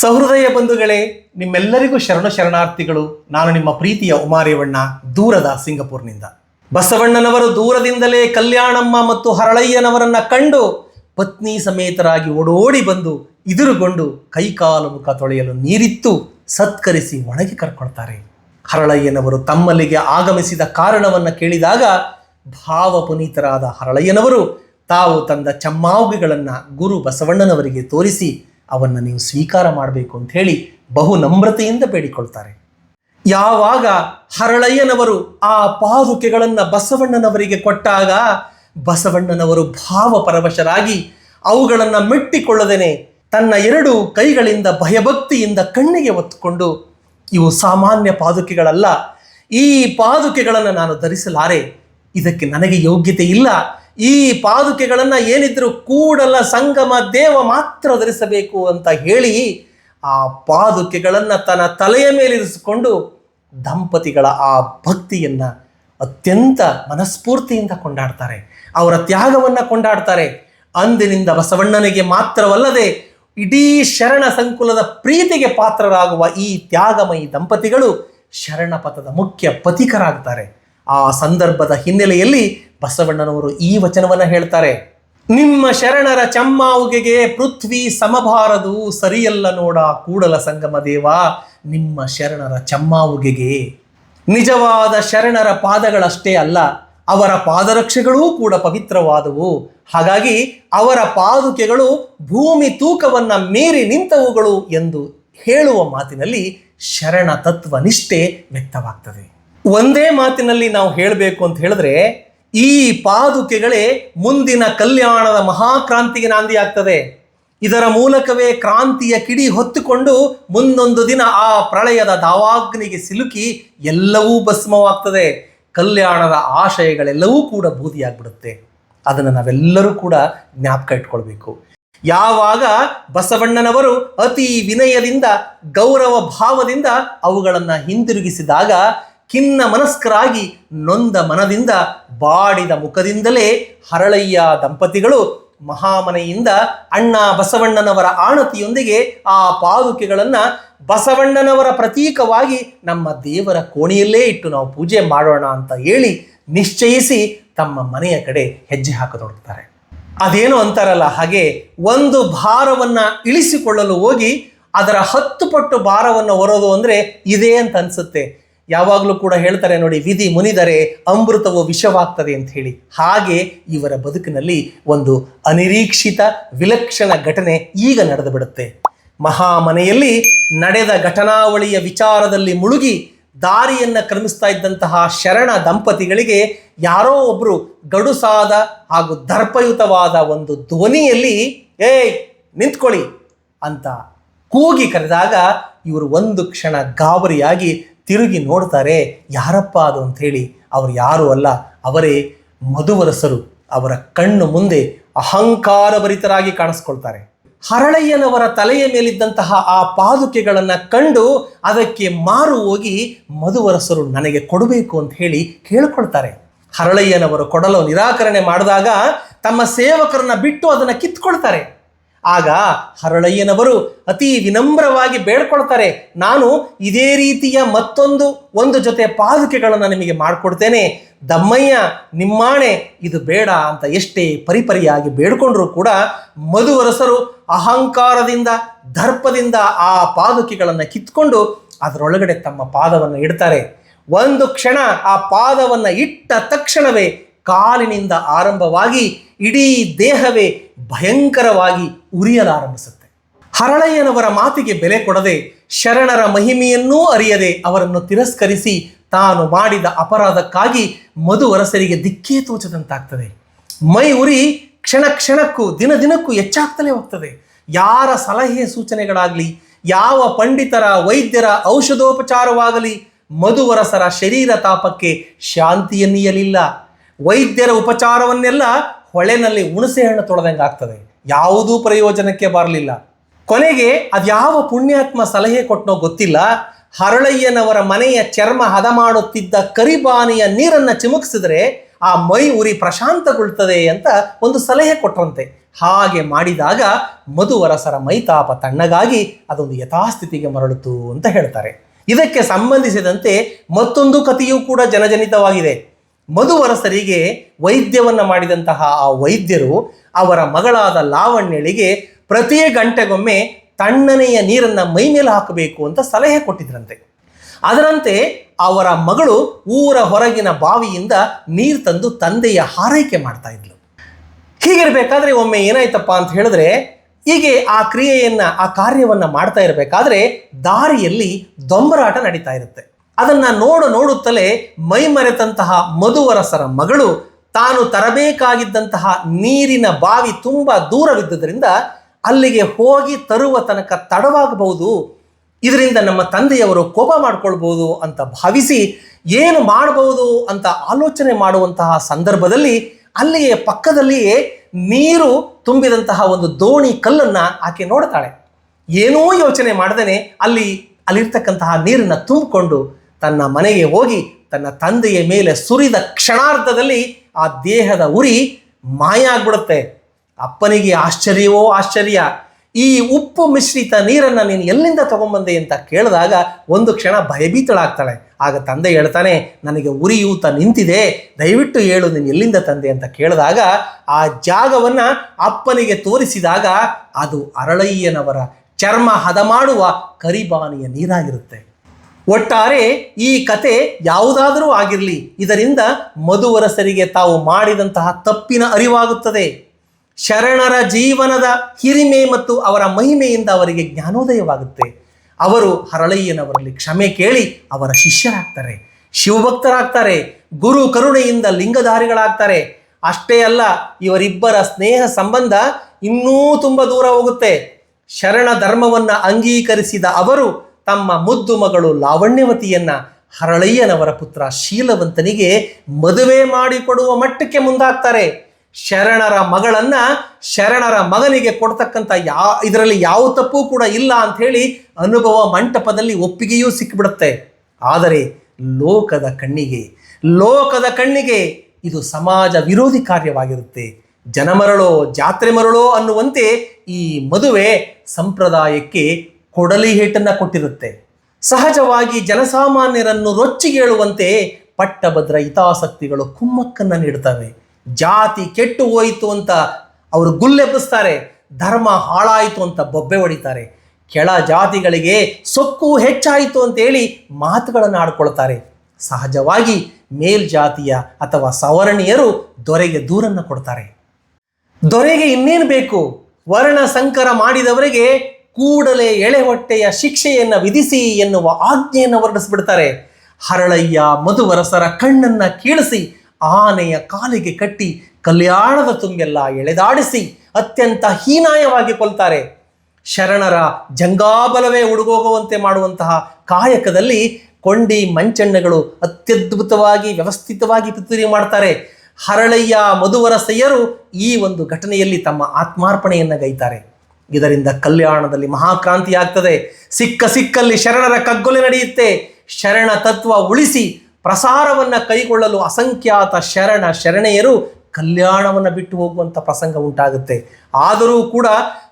ಸಹೃದಯ ಬಂಧುಗಳೇ, ನಿಮ್ಮೆಲ್ಲರಿಗೂ ಶರಣ ಶರಣಾರ್ಥಿಗಳು. ನಾನು ನಿಮ್ಮ ಪ್ರೀತಿಯ ಉಮಾರೇವಣ್ಣ, ದೂರದ ಸಿಂಗಪುರ್ನಿಂದ. ಬಸವಣ್ಣನವರು ದೂರದಿಂದಲೇ ಕಲ್ಯಾಣಮ್ಮ ಮತ್ತು ಹರಳಯ್ಯನವರನ್ನ ಕಂಡು ಪತ್ನಿ ಸಮೇತರಾಗಿ ಓಡೋಡಿ ಬಂದು ಇದುರುಗೊಂಡು ಕೈಕಾಲು ಮುಖ ತೊಳೆಯಲು ನೀರಿತ್ತು ಸತ್ಕರಿಸಿ ಒಣಗಿ ಕರ್ಕೊಳ್ತಾರೆ. ಹರಳಯ್ಯನವರು ತಮ್ಮಲ್ಲಿಗೆ ಆಗಮಿಸಿದ ಕಾರಣವನ್ನು ಕೇಳಿದಾಗ ಭಾವಪುನೀತರಾದ ಹರಳಯ್ಯನವರು ತಾವು ತಂದ ಚಮ್ಮಾವುಗೆಗಳನ್ನು ಗುರು ಬಸವಣ್ಣನವರಿಗೆ ತೋರಿಸಿ ಅವನ್ನು ನೀವು ಸ್ವೀಕಾರ ಮಾಡಬೇಕು ಅಂತ ಹೇಳಿ ಬಹು ನಮ್ರತೆಯಿಂದ ಬೇಡಿಕೊಳ್ತಾರೆ. ಯಾವಾಗ ಹರಳಯ್ಯನವರು ಆ ಪಾದುಕೆಗಳನ್ನು ಬಸವಣ್ಣನವರಿಗೆ ಕೊಟ್ಟಾಗ ಬಸವಣ್ಣನವರು ಭಾವಪರವಶರಾಗಿ ಅವುಗಳನ್ನು ಮೆಟ್ಟಿಕೊಳ್ಳದೇನೆ ತನ್ನ ಎರಡು ಕೈಗಳಿಂದ ಭಯಭಕ್ತಿಯಿಂದ ಕಣ್ಣಿಗೆ ಒತ್ತುಕೊಂಡು ಇವು ಸಾಮಾನ್ಯ ಪಾದುಕೆಗಳಲ್ಲ, ಈ ಪಾದುಕೆಗಳನ್ನು ನಾನು ಧರಿಸಲಾರೆ, ಇದಕ್ಕೆ ನನಗೆ ಯೋಗ್ಯತೆ ಇಲ್ಲ ಈ ಪಾದುಕೆಗಳನ್ನು ಏನಿದ್ರು ಕೂಡಲ ಸಂಗಮ ದೇವ ಮಾತ್ರ ಧರಿಸಬೇಕು ಅಂತ ಹೇಳಿ ಆ ಪಾದುಕೆಗಳನ್ನು ತನ್ನ ತಲೆಯ ಮೇಲಿರಿಸಿಕೊಂಡು ದಂಪತಿಗಳ ಆ ಭಕ್ತಿಯನ್ನು ಅತ್ಯಂತ ಮನಸ್ಫೂರ್ತಿಯಿಂದ ಕೊಂಡಾಡ್ತಾರೆ. ಅವರ ತ್ಯಾಗವನ್ನು ಕೊಂಡಾಡ್ತಾರೆ. ಅಂದಿನಿಂದ ಬಸವಣ್ಣನಿಗೆ ಮಾತ್ರವಲ್ಲದೆ ಇಡೀ ಶರಣ ಸಂಕುಲದ ಪ್ರೀತಿಗೆ ಪಾತ್ರರಾಗುವ ಈ ತ್ಯಾಗಮಯಿ ದಂಪತಿಗಳು ಶರಣಪಥದ ಮುಖ್ಯ ಪಥಿಕರಾಗ್ತಾರೆ. ಆ ಸಂದರ್ಭದ ಹಿನ್ನೆಲೆಯಲ್ಲಿ ಬಸವಣ್ಣನವರು ಈ ವಚನವನ್ನು ಹೇಳ್ತಾರೆ. ನಿಮ್ಮ ಶರಣರ ಚಮ್ಮಾವುಗೆಗೆ ಪೃಥ್ವಿ ಸಮಬಾರದು ಸರಿಯಲ್ಲ ನೋಡ ಕೂಡಲ ಸಂಗಮ ದೇವ. ನಿಮ್ಮ ಶರಣರ ಚಮ್ಮಾವುಗೆಗೆ ನಿಜವಾದ ಶರಣರ ಪಾದಗಳಷ್ಟೇ ಅಲ್ಲ, ಅವರ ಪಾದರಕ್ಷೆಗಳೂ ಕೂಡ ಪವಿತ್ರವಾದವು. ಹಾಗಾಗಿ ಅವರ ಪಾದುಕೆಗಳು ಭೂಮಿ ತೂಕವನ್ನ ಮೀರಿ ನಿಂತವುಗಳು ಎಂದು ಹೇಳುವ ಮಾತಿನಲ್ಲಿ ಶರಣ ತತ್ವ ನಿಷ್ಠೆ ವ್ಯಕ್ತವಾಗ್ತದೆ. ಒಂದೇ ಮಾತಿನಲ್ಲಿ ನಾವು ಹೇಳಬೇಕು ಅಂತ ಹೇಳಿದ್ರೆ ಈ ಪಾದುಕೆಗಳೇ ಮುಂದಿನ ಕಲ್ಯಾಣದ ಮಹಾಕ್ರಾಂತಿಗೆ ನಾಂದಿ ಆಗ್ತದೆ ಇದರ ಮೂಲಕವೇ ಕ್ರಾಂತಿಯ ಕಿಡಿ ಹೊತ್ತುಕೊಂಡು ಮುಂದೊಂದು ದಿನ ಆ ಪ್ರಳಯದ ದಾವಾಗ್ನಿಗೆ ಸಿಲುಕಿ ಎಲ್ಲವೂ ಭಸ್ಮವಾಗ್ತದೆ. ಕಲ್ಯಾಣದ ಆಶಯಗಳೆಲ್ಲವೂ ಕೂಡ ಬೂದಿಯಾಗ್ಬಿಡುತ್ತೆ. ಅದನ್ನು ನಾವೆಲ್ಲರೂ ಕೂಡ ಜ್ಞಾಪಕ ಇಟ್ಕೊಳ್ಬೇಕು. ಯಾವಾಗ ಬಸವಣ್ಣನವರು ಅತಿ ವಿನಯದಿಂದ, ಗೌರವ ಭಾವದಿಂದ ಅವುಗಳನ್ನು ಹಿಂದಿರುಗಿಸಿದಾಗ ಖಿನ್ನ ಮನಸ್ಕರಾಗಿ ನೊಂದ ಮನದಿಂದ ಬಾಡಿದ ಮುಖದಿಂದಲೇ ಹರಳಯ್ಯ ದಂಪತಿಗಳು ಮಹಾಮನೆಯಿಂದ ಅಣ್ಣ ಬಸವಣ್ಣನವರ ಆಣತಿಯೊಂದಿಗೆ ಆ ಪಾದುಕೆಗಳನ್ನು ಬಸವಣ್ಣನವರ ಪ್ರತೀಕವಾಗಿ ನಮ್ಮ ದೇವರ ಕೋಣೆಯಲ್ಲೇ ಇಟ್ಟು ನಾವು ಪೂಜೆ ಮಾಡೋಣ ಅಂತ ಹೇಳಿ ನಿಶ್ಚಯಿಸಿ ತಮ್ಮ ಮನೆಯ ಕಡೆ ಹೆಜ್ಜೆ ಹಾಕತೊಡ್ತಾರೆ ಅದೇನು ಅಂತಾರಲ್ಲ, ಹಾಗೆ ಒಂದು ಭಾರವನ್ನು ಇಳಿಸಿಕೊಳ್ಳಲು ಹೋಗಿ ಅದರ ಹತ್ತು ಪಟ್ಟು ಭಾರವನ್ನು ಹೊರೋದು ಅಂದರೆ ಇದೇ ಅಂತ ಅನ್ಸುತ್ತೆ. ಯಾವಾಗಲೂ ಕೂಡ ಹೇಳ್ತಾರೆ ನೋಡಿ, ವಿಧಿ ಮುನಿದರೆ ಅಮೃತವು ವಿಷವಾಗ್ತದೆ ಅಂತ ಹೇಳಿ. ಹಾಗೆ ಇವರ ಬದುಕಿನಲ್ಲಿ ಒಂದು ಅನಿರೀಕ್ಷಿತ ವಿಲಕ್ಷಣ ಘಟನೆ ಈಗ ನಡೆದು ಬಿಡುತ್ತೆ ಮಹಾಮನೆಯಲ್ಲಿ ನಡೆದ ಘಟನಾವಳಿಯ ವಿಚಾರದಲ್ಲಿ ಮುಳುಗಿ ದಾರಿಯನ್ನು ಕ್ರಮಿಸ್ತಾ ಇದ್ದಂತಹ ಶರಣ ದಂಪತಿಗಳಿಗೆ ಯಾರೋ ಒಬ್ಬರು ಗಡುಸಾದ ಹಾಗೂ ದರ್ಪಯುತವಾದ ಒಂದು ಧ್ವನಿಯಲ್ಲಿ, ಏಯ್, ನಿಂತ್ಕೊಳ್ಳಿ ಅಂತ ಕೂಗಿ ಕರೆದಾಗ ಇವರು ಒಂದು ಕ್ಷಣ ಗಾಬರಿಯಾಗಿ ತಿರುಗಿ ನೋಡ್ತಾರೆ, ಯಾರಪ್ಪ ಅದು? ಅಂಥೇಳಿ ಅವರು ಯಾರು ಅಲ್ಲ. ಅವರೇ ಮಧುವರಸರು. ಅವರ ಕಣ್ಣು ಮುಂದೆ ಅಹಂಕಾರಭರಿತರಾಗಿ ಕಾಣಿಸ್ಕೊಳ್ತಾರೆ. ಹರಳಯ್ಯನವರ ತಲೆಯ ಮೇಲಿದ್ದಂತಹ ಆ ಪಾದುಕೆಗಳನ್ನು ಕಂಡು ಅದಕ್ಕೆ ಮಾರು ಹೋಗಿ ಮಧುವರಸರು ನನಗೆ ಕೊಡಬೇಕು ಅಂತ ಹೇಳಿ ಕೇಳ್ಕೊಳ್ತಾರೆ. ಹರಳಯ್ಯನವರು ಕೊಡಲು ನಿರಾಕರಣೆ ಮಾಡಿದಾಗ ತಮ್ಮ ಸೇವಕರನ್ನ ಬಿಟ್ಟು ಅದನ್ನು ಕಿತ್ಕೊಳ್ತಾರೆ. ಆಗ ಹರಳಯ್ಯನವರು ಅತಿ ವಿನಮ್ರವಾಗಿ ಬೇಡ್ಕೊಳ್ತಾರೆ, ನಾನು ಇದೇ ರೀತಿಯ ಮತ್ತೊಂದು, ಒಂದು ಜೊತೆ ಪಾದುಕೆಗಳನ್ನು ನಿಮಗೆ ಮಾಡಿಕೊಡ್ತೇನೆ. ದಮ್ಮಯ್ಯ, ನಿಮ್ಮಾಣೆ, ಇದು ಬೇಡ ಅಂತ ಎಷ್ಟೇ ಪರಿಪರಿಯಾಗಿ ಬೇಡ್ಕೊಂಡ್ರೂ ಕೂಡ ಮಧುವರಸರು ಅಹಂಕಾರದಿಂದ, ದರ್ಪದಿಂದ ಆ ಪಾದುಕೆಗಳನ್ನು ಕಿತ್ಕೊಂಡು ಅದರೊಳಗಡೆ ತಮ್ಮ ಪಾದವನ್ನು ಇಡ್ತಾರೆ. ಒಂದು ಕ್ಷಣ ಆ ಪಾದವನ್ನು ಇಟ್ಟ ತಕ್ಷಣವೇ ಕಾಲಿನಿಂದ ಆರಂಭವಾಗಿ ಇಡೀ ದೇಹವೇ ಭಯಂಕರವಾಗಿ ಉರಿಯಲಾರಂಭಿಸುತ್ತೆ. ಹರಳಯ್ಯನವರ ಮಾತಿಗೆ ಬೆಲೆ ಕೊಡದೆ ಶರಣರ ಮಹಿಮೆಯನ್ನೂ ಅರಿಯದೆ ಅವರನ್ನು ತಿರಸ್ಕರಿಸಿ ತಾನು ಮಾಡಿದ ಅಪರಾಧಕ್ಕಾಗಿ ಮಧುವರಸರಿಗೆ ದಿಕ್ಕೇ ತೋಚದಂತಾಗ್ತದೆ. ಮೈ ಉರಿ ಕ್ಷಣ ಕ್ಷಣಕ್ಕೂ ದಿನ ದಿನಕ್ಕೂ ಹೆಚ್ಚಾಗ್ತಲೇ ಹೋಗ್ತದೆ. ಯಾರ ಸಲಹೆ ಸೂಚನೆಗಳಾಗಲಿ, ಯಾವ ಪಂಡಿತರ ವೈದ್ಯರ ಔಷಧೋಪಚಾರವಾಗಲಿ ಮಧುವರಸರ ಶರೀರ ತಾಪಕ್ಕೆ ಶಾಂತಿಯನ್ನೀಯಲಿಲ್ಲ. ವೈದ್ಯರ ಉಪಚಾರವನ್ನೆಲ್ಲ ಹೊಳೆನಲ್ಲಿ ಹುಣಸೆ ಹಣ್ಣು ತೊಳೆದಂಗೆ ಆಗ್ತದೆ. ಯಾವುದೂ ಪ್ರಯೋಜನಕ್ಕೆ ಬರಲಿಲ್ಲ. ಕೊನೆಗೆ ಅದ್ಯಾವ ಪುಣ್ಯಾತ್ಮ ಸಲಹೆ ಕೊಟ್ಟನೋ ಗೊತ್ತಿಲ್ಲ. ಹರಳಯ್ಯನವರ ಮನೆಯ ಚರ್ಮ ಹದ ಮಾಡುತ್ತಿದ್ದ ಕರಿಬಾನಿಯ ನೀರನ್ನು ಚಿಮುಕಿಸಿದ್ರೆ ಆ ಮೈ ಉರಿ ಪ್ರಶಾಂತಗೊಳ್ತದೆ ಅಂತ ಒಂದು ಸಲಹೆ ಕೊಟ್ಟರಂತೆ ಹಾಗೆ ಮಾಡಿದಾಗ ಮಧುವರಸರ ಮೈತಾಪ ತಣ್ಣಗಾಗಿ ಅದೊಂದು ಯಥಾಸ್ಥಿತಿಗೆ ಮರಳಿತು ಅಂತ ಹೇಳ್ತಾರೆ. ಇದಕ್ಕೆ ಸಂಬಂಧಿಸಿದಂತೆ ಮತ್ತೊಂದು ಕಥೆಯೂ ಕೂಡ ಜನಜನಿತವಾಗಿದೆ. ಮಧುವರಸರಿಗೆ ವೈದ್ಯವನ್ನು ಮಾಡಿದಂತಹ ಆ ವೈದ್ಯರು ಅವರ ಮಗಳಾದ ಲಾವಣ್ಯಳಿಗೆ ಪ್ರತಿ ಗಂಟೆಗೊಮ್ಮೆ ತಣ್ಣನೆಯ ನೀರನ್ನು ಮೈ ಮೇಲೆ ಹಾಕಬೇಕು ಅಂತ ಸಲಹೆ ಕೊಟ್ಟಿದ್ರಂತೆ. ಅದರಂತೆ ಅವರ ಮಗಳು ಊರ ಹೊರಗಿನ ಬಾವಿಯಿಂದ ನೀರು ತಂದು ತಂದೆಯ ಹಾರೈಕೆ ಮಾಡ್ತಾ ಇದ್ಲು. ಹೀಗಿರ್ಬೇಕಾದ್ರೆ ಒಮ್ಮೆ ಏನಾಯ್ತಪ್ಪ ಅಂತ ಹೇಳಿದ್ರೆ ಹೀಗೆ ಆ ಕ್ರಿಯೆಯನ್ನ, ಆ ಕಾರ್ಯವನ್ನ ಮಾಡ್ತಾ ಇರಬೇಕಾದ್ರೆ ದಾರಿಯಲ್ಲಿ ದೊಂಬರಾಟ ನಡೀತಾ ಇರುತ್ತೆ. ಅದನ್ನ ನೋಡು ನೋಡುತ್ತಲೇ ಮೈ ಮರೆತಂತಹ ಮಧುವರಸರ ಮಗಳು ತಾನು ತರಬೇಕಾಗಿದ್ದಂತಹ ನೀರಿನ ಬಾವಿ ತುಂಬ ದೂರವಿದ್ದುದರಿಂದ ಅಲ್ಲಿಗೆ ಹೋಗಿ ತರುವ ತನಕ ತಡವಾಗಬಹುದು. ಇದರಿಂದ ನಮ್ಮ ತಂದೆಯವರು ಕೋಪ ಮಾಡಿಕೊಳ್ಬೋದು ಅಂತ ಭಾವಿಸಿ ಏನು ಮಾಡಬಹುದು ಅಂತ ಆಲೋಚನೆ ಮಾಡುವಂತಹ ಸಂದರ್ಭದಲ್ಲಿ ಅಲ್ಲಿಯೇ ಪಕ್ಕದಲ್ಲಿಯೇ ನೀರು ತುಂಬಿದಂತಹ ಒಂದು ದೋಣಿ ಕಲ್ಲನ್ನು ಆಕೆ ನೋಡ್ತಾಳೆ. ಏನೂ ಯೋಚನೆ ಮಾಡದೇನೆ ಅಲ್ಲಿ ಅಲ್ಲಿರ್ತಕ್ಕಂತಹ ನೀರನ್ನು ತುಂಬಿಕೊಂಡು ತನ್ನ ಮನೆಗೆ ಹೋಗಿ ತನ್ನ ತಂದೆಯ ಮೇಲೆ ಸುರಿದ ಕ್ಷಣಾರ್ಧದಲ್ಲಿ ಆ ದೇಹದ ಉರಿ ಮಾಯ ಆಗ್ಬಿಡುತ್ತೆ ಅಪ್ಪನಿಗೆ ಆಶ್ಚರ್ಯವೋ ಆಶ್ಚರ್ಯ. ಈ ಉಪ್ಪು ಮಿಶ್ರಿತ ನೀರನ್ನು ನೀನು ಎಲ್ಲಿಂದ ತಗೊಂಬಂದೆ ಅಂತ ಕೇಳಿದಾಗ ಒಂದು ಕ್ಷಣ ಭಯಭೀತಳಾಗ್ತಾಳೆ. ಆಗ ತಂದೆ ಹೇಳ್ತಾನೆ, ನನಗೆ ಉರಿಯೂತ ನಿಂತಿದೆ. ದಯವಿಟ್ಟು ಹೇಳು ನೀನು ಎಲ್ಲಿಂದ ತಂದೆ ಅಂತ ಕೇಳಿದಾಗ ಆ ಜಾಗವನ್ನು ಅಪ್ಪನಿಗೆ ತೋರಿಸಿದಾಗ ಅದು ಅರಳಯ್ಯನವರ ಚರ್ಮ ಹದ ಮಾಡುವ ಕರಿಬಾನಿಯ ನೀರಾಗಿರುತ್ತೆ. ಒಟ್ಟಾರೆ ಈ ಕತೆ ಯಾವುದಾದರೂ ಆಗಿರಲಿ, ಇದರಿಂದ ಮಧುವರಸರಿಗೆ ತಾವು ಮಾಡಿದಂತಹ ತಪ್ಪಿನ ಅರಿವಾಗುತ್ತದೆ. ಶರಣರ ಜೀವನದ ಹಿರಿಮೆ ಮತ್ತು ಅವರ ಮಹಿಮೆಯಿಂದ ಅವರಿಗೆ ಜ್ಞಾನೋದಯವಾಗುತ್ತೆ. ಅವರು ಹರಳಯ್ಯನವರಲ್ಲಿ ಕ್ಷಮೆ ಕೇಳಿ ಅವರ ಶಿಷ್ಯರಾಗ್ತಾರೆ, ಶಿವಭಕ್ತರಾಗ್ತಾರೆ, ಗುರು ಕರುಣೆಯಿಂದ ಲಿಂಗಧಾರಿಗಳಾಗ್ತಾರೆ. ಅಷ್ಟೇ ಅಲ್ಲ, ಇವರಿಬ್ಬರ ಸ್ನೇಹ ಸಂಬಂಧ ಇನ್ನೂ ತುಂಬ ದೂರ ಹೋಗುತ್ತೆ. ಶರಣ ಧರ್ಮವನ್ನ ಅಂಗೀಕರಿಸಿದ ಅವರು ತಮ್ಮ ಮುದ್ದು ಮಗಳು ಲಾವಣ್ಯವತಿಯನ್ನ ಹರಳಯ್ಯನವರ ಪುತ್ರ ಶೀಲವಂತನಿಗೆ ಮದುವೆ ಮಾಡಿಕೊಡುವ ಮಟ್ಟಕ್ಕೆ ಮುಂದಾಗ್ತಾರೆ. ಶರಣರ ಮಗಳನ್ನ ಶರಣರ ಮಗನಿಗೆ ಕೊಡ್ತಕ್ಕಂಥ ಯಾ, ಇದರಲ್ಲಿ ಯಾವ ತಪ್ಪು ಕೂಡ ಇಲ್ಲ ಅಂತ ಹೇಳಿ ಅನುಭವ ಮಂಟಪದಲ್ಲಿ ಒಪ್ಪಿಗೆಯೂ ಸಿಕ್ಕಿಬಿಡುತ್ತೆ ಆದರೆ ಲೋಕದ ಕಣ್ಣಿಗೆ ಲೋಕದ ಕಣ್ಣಿಗೆ ಇದು ಸಮಾಜ ವಿರೋಧಿ ಕಾರ್ಯವಾಗಿರುತ್ತೆ. ಜನಮರಳೋ ಜಾತ್ರೆ ಮರಳೋ ಅನ್ನುವಂತೆ ಈ ಮದುವೆ ಸಂಪ್ರದಾಯಕ್ಕೆ ಕೊಡಲಿ ಹೇಟನ್ನ ಕೊಟ್ಟಿರುತ್ತೆ. ಸಹಜವಾಗಿ ಜನಸಾಮಾನ್ಯರನ್ನು ರೊಚ್ಚಿಗೇಳುವಂತೆ ಪಟ್ಟಭದ್ರ ಹಿತಾಸಕ್ತಿಗಳು ಕುಮ್ಮಕ್ಕನ್ನು ನೀಡ್ತವೆ. ಜಾತಿ ಕೆಟ್ಟು ಹೋಯಿತು ಅಂತ ಅವರು ಗುಲ್ಲೆಬ್ಬಿಸ್ತಾರೆ ಧರ್ಮ ಹಾಳಾಯಿತು ಅಂತ ಬೊಬ್ಬೆ ಹೊಡಿತಾರೆ. ಕೆಳ ಜಾತಿಗಳಿಗೆ ಸೊಕ್ಕು ಹೆಚ್ಚಾಯಿತು ಅಂತೇಳಿ ಮಾತುಗಳನ್ನು ಆಡ್ಕೊಳ್ತಾರೆ. ಸಹಜವಾಗಿ ಮೇಲ್ಜಾತಿಯ ಅಥವಾ ಸವರ್ಣೀಯರು ದೊರೆಗೆ ದೂರನ್ನು ಕೊಡ್ತಾರೆ. ದೊರೆಗೆ ಇನ್ನೇನು ಬೇಕು? ವರ್ಣ ಸಂಕರ ಮಾಡಿದವರಿಗೆ ಕೂಡಲೇ ಎಳೆ ಹೊಟ್ಟೆಯ ಶಿಕ್ಷೆಯನ್ನು ವಿಧಿಸಿ ಎನ್ನುವ ಆಜ್ಞೆಯನ್ನು ಹೊರಡಿಸ್ಬಿಡ್ತಾರೆ. ಹರಳಯ್ಯ ಮಧುವರಸರ ಕಣ್ಣನ್ನ ಕೀಳಿಸಿ, ಆನೆಯ ಕಾಲಿಗೆ ಕಟ್ಟಿ, ಕಲ್ಯಾಣದ ತುಂಬೆಲ್ಲ ಎಳೆದಾಡಿಸಿ ಅತ್ಯಂತ ಹೀನಾಯವಾಗಿ ಕೊಲ್ತಾರೆ. ಶರಣರ ಜಂಗಾಬಲವೇ ಉಡುಗೋಗುವಂತೆ ಮಾಡುವಂತಹ ಕಾಯಕದಲ್ಲಿ ಕೊಂಡಿ ಮಂಚಣ್ಣಗಳು ಅತ್ಯದ್ಭುತವಾಗಿ ವ್ಯವಸ್ಥಿತವಾಗಿ ಪಿತೂರಿ ಮಾಡ್ತಾರೆ. ಹರಳಯ್ಯ ಮಧುವರಸಯ್ಯರು ಈ ಒಂದು ಘಟನೆಯಲ್ಲಿ ತಮ್ಮ ಆತ್ಮಾರ್ಪಣೆಯನ್ನು ಗೈತಾರೆ. ಇದರಿಂದ ಕಲ್ಯಾಣದಲ್ಲಿ ಮಹಾಕ್ರಾಂತಿ ಆಗ್ತದೆ. ಸಿಕ್ಕ ಸಿಕ್ಕಲ್ಲಿ ಶರಣರ ಕಗ್ಗೊಲೆ ನಡೆಯುತ್ತೆ. ಶರಣ ತತ್ವ ಉಳಿಸಿ ಪ್ರಸಾರವನ್ನು ಕೈಗೊಳ್ಳಲು ಅಸಂಖ್ಯಾತ ಶರಣ ಶರಣೆಯರು ಕಲ್ಯಾಣವನ್ನು ಬಿಟ್ಟು ಹೋಗುವಂಥ ಪ್ರಸಂಗ ಉಂಟಾಗುತ್ತೆ. ಆದರೂ ಕೂಡ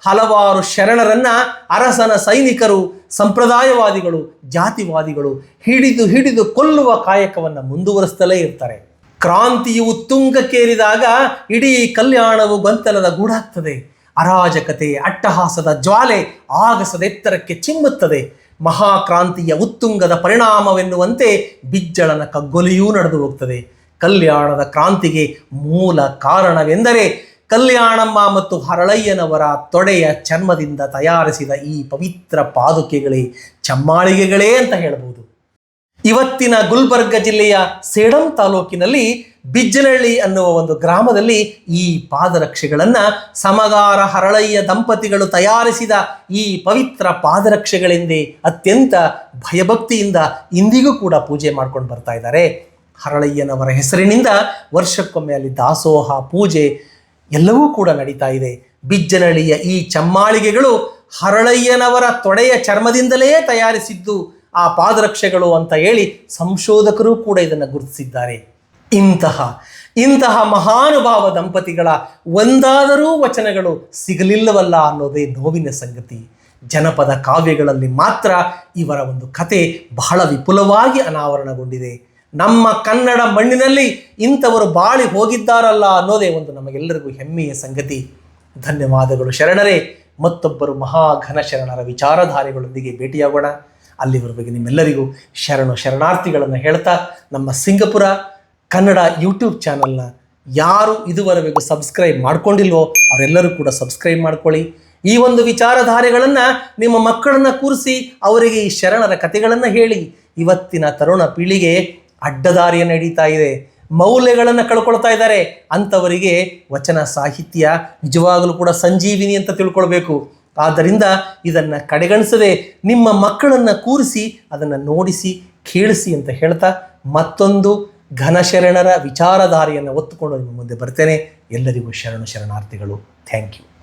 ಹಲವಾರು ಶರಣರನ್ನ ಅರಸನ ಸೈನಿಕರು, ಸಂಪ್ರದಾಯವಾದಿಗಳು, ಜಾತಿವಾದಿಗಳು ಹಿಡಿದು ಹಿಡಿದು ಕೊಲ್ಲುವ ಕಾಯಕವನ್ನು ಮುಂದುವರಿಸ್ತಲೇ ಇರ್ತಾರೆ. ಕ್ರಾಂತಿಯು ತುಂಗಕ್ಕೇರಿದಾಗ ಇಡೀ ಕಲ್ಯಾಣವು ಗೊಂತಲದ ಗೂಡಾಗ್ತದೆ. ಅರಾಜಕತೆ, ಅಟ್ಟಹಾಸದ ಜ್ವಾಲೆ ಆಗಸದ ಎತ್ತರಕ್ಕೆ ಚಿಮ್ಮುತ್ತದೆ. ಮಹಾಕ್ರಾಂತಿಯ ಉತ್ತುಂಗದ ಪರಿಣಾಮವೆನ್ನುವಂತೆ ಬಿಜ್ಜಳನ ಕಗ್ಗೊಲೆಯೂ ನಡೆದು ಹೋಗ್ತದೆ. ಕಲ್ಯಾಣದ ಕ್ರಾಂತಿಗೆ ಮೂಲ ಕಾರಣವೆಂದರೆ ಕಲ್ಯಾಣಮ್ಮ ಮತ್ತು ಹರಳಯ್ಯನವರ ತೊಡೆಯ ಚರ್ಮದಿಂದ ತಯಾರಿಸಿದ ಈ ಪವಿತ್ರ ಪಾದುಕೆಗಳೇ ಚಮ್ಮಾಳಿಗೆಗಳೇ ಅಂತ ಹೇಳ್ಬೋದು. ಇವತ್ತಿನ ಗುಲ್ಬರ್ಗ ಜಿಲ್ಲೆಯ ಸೇಡಂ ತಾಲೂಕಿನಲ್ಲಿ ಬಿಜ್ಜನಹಳ್ಳಿ ಅನ್ನುವ ಒಂದು ಗ್ರಾಮದಲ್ಲಿ ಈ ಪಾದರಕ್ಷೆಗಳನ್ನು ಸಮಗಾರ ಹರಳಯ್ಯ ದಂಪತಿಗಳು ತಯಾರಿಸಿದ ಈ ಪವಿತ್ರ ಪಾದರಕ್ಷೆಗಳೆಂದೇ ಅತ್ಯಂತ ಭಯಭಕ್ತಿಯಿಂದ ಇಂದಿಗೂ ಕೂಡ ಪೂಜೆ ಮಾಡ್ಕೊಂಡು ಬರ್ತಾ ಇದ್ದಾರೆ. ಹರಳಯ್ಯನವರ ಹೆಸರಿನಿಂದ ವರ್ಷಕ್ಕೊಮ್ಮೆ ಅಲ್ಲಿ ದಾಸೋಹ, ಪೂಜೆ ಎಲ್ಲವೂ ಕೂಡ ನಡೀತಾ ಇದೆ. ಬಿಜ್ಜನಹಳ್ಳಿಯ ಈ ಚಮ್ಮಾಳಿಗೆಗಳು ಹರಳಯ್ಯನವರ ತೊಡೆಯ ಚರ್ಮದಿಂದಲೇ ತಯಾರಿಸಿದ್ದು ಆ ಪಾದರಕ್ಷೆಗಳು ಅಂತ ಹೇಳಿ ಸಂಶೋಧಕರು ಕೂಡ ಇದನ್ನು ಗುರುತಿಸಿದ್ದಾರೆ. ಇಂತಹ ಇಂತಹ ಮಹಾನುಭಾವ ದಂಪತಿಗಳ ಒಂದಾದರೂ ವಚನಗಳು ಸಿಗಲಿಲ್ಲವಲ್ಲ ಅನ್ನೋದೇ ನೋವಿನ ಸಂಗತಿ. ಜನಪದ ಕಾವ್ಯಗಳಲ್ಲಿ ಮಾತ್ರ ಇವರ ಒಂದು ಕತೆ ಬಹಳ ವಿಪುಲವಾಗಿ ಅನಾವರಣಗೊಂಡಿದೆ. ನಮ್ಮ ಕನ್ನಡ ಮಣ್ಣಿನಲ್ಲಿ ಇಂಥವರು ಬಾಳಿ ಹೋಗಿದ್ದಾರಲ್ಲ ಅನ್ನೋದೇ ಒಂದು ನಮಗೆಲ್ಲರಿಗೂ ಹೆಮ್ಮೆಯ ಸಂಗತಿ. ಧನ್ಯವಾದಗಳು ಶರಣರೇ. ಮತ್ತೊಬ್ಬರು ಮಹಾಘನ ಶರಣರ ವಿಚಾರಧಾರೆಗಳೊಂದಿಗೆ ಭೇಟಿಯಾಗೋಣ. ಅಲ್ಲಿವರೆಗೆ ನಿಮ್ಮೆಲ್ಲರಿಗೂ ಶರಣು ಶರಣಾರ್ಥಿಗಳನ್ನು ಹೇಳ್ತಾ ನಮ್ಮ ಸಿಂಗಪುರ ಕನ್ನಡ ಯೂಟ್ಯೂಬ್ ಚಾನಲ್ನ ಯಾರು ಇದುವರೆಗೂ ಸಬ್ಸ್ಕ್ರೈಬ್ ಮಾಡ್ಕೊಂಡಿಲ್ವೋ ಅವರೆಲ್ಲರೂ ಕೂಡ ಸಬ್ಸ್ಕ್ರೈಬ್ ಮಾಡ್ಕೊಳ್ಳಿ. ಈ ಒಂದು ವಿಚಾರಧಾರೆಗಳನ್ನು ನಿಮ್ಮ ಮಕ್ಕಳನ್ನು ಕೂರಿಸಿ ಅವರಿಗೆ ಈ ಶರಣರ ಕಥೆಗಳನ್ನು ಹೇಳಿ. ಇವತ್ತಿನ ತರುಣ ಪೀಳಿಗೆ ಅಡ್ಡದಾರಿಯನ್ನು ನಡೀತಾ ಇದೆ. ಮೌಲ್ಯಗಳನ್ನು ಕಳ್ಕೊಳ್ತಾ ಇದ್ದಾರೆ. ಅಂಥವರಿಗೆ ವಚನ ಸಾಹಿತ್ಯ ನಿಜವಾಗಲೂ ಕೂಡ ಸಂಜೀವಿನಿ ಅಂತ ತಿಳ್ಕೊಳ್ಬೇಕು. ಆದ್ದರಿಂದ ಇದನ್ನು ಕಡೆಗಣಿಸದೆ ನಿಮ್ಮ ಮಕ್ಕಳನ್ನು ಕೂರಿಸಿ, ಅದನ್ನು ನೋಡಿಸಿ, ಕೇಳಿಸಿ ಅಂತ ಹೇಳ್ತಾ ಮತ್ತೊಂದು ಘನಶರಣರ ವಿಚಾರಧಾರೆಯನ್ನು ಒತ್ತುಕೊಂಡು ನಿಮ್ಮ ಮುಂದೆ ಬರ್ತೇನೆ. ಎಲ್ಲರಿಗೂ ಶರಣು ಶರಣಾರ್ಥಿಗಳು. Thank you.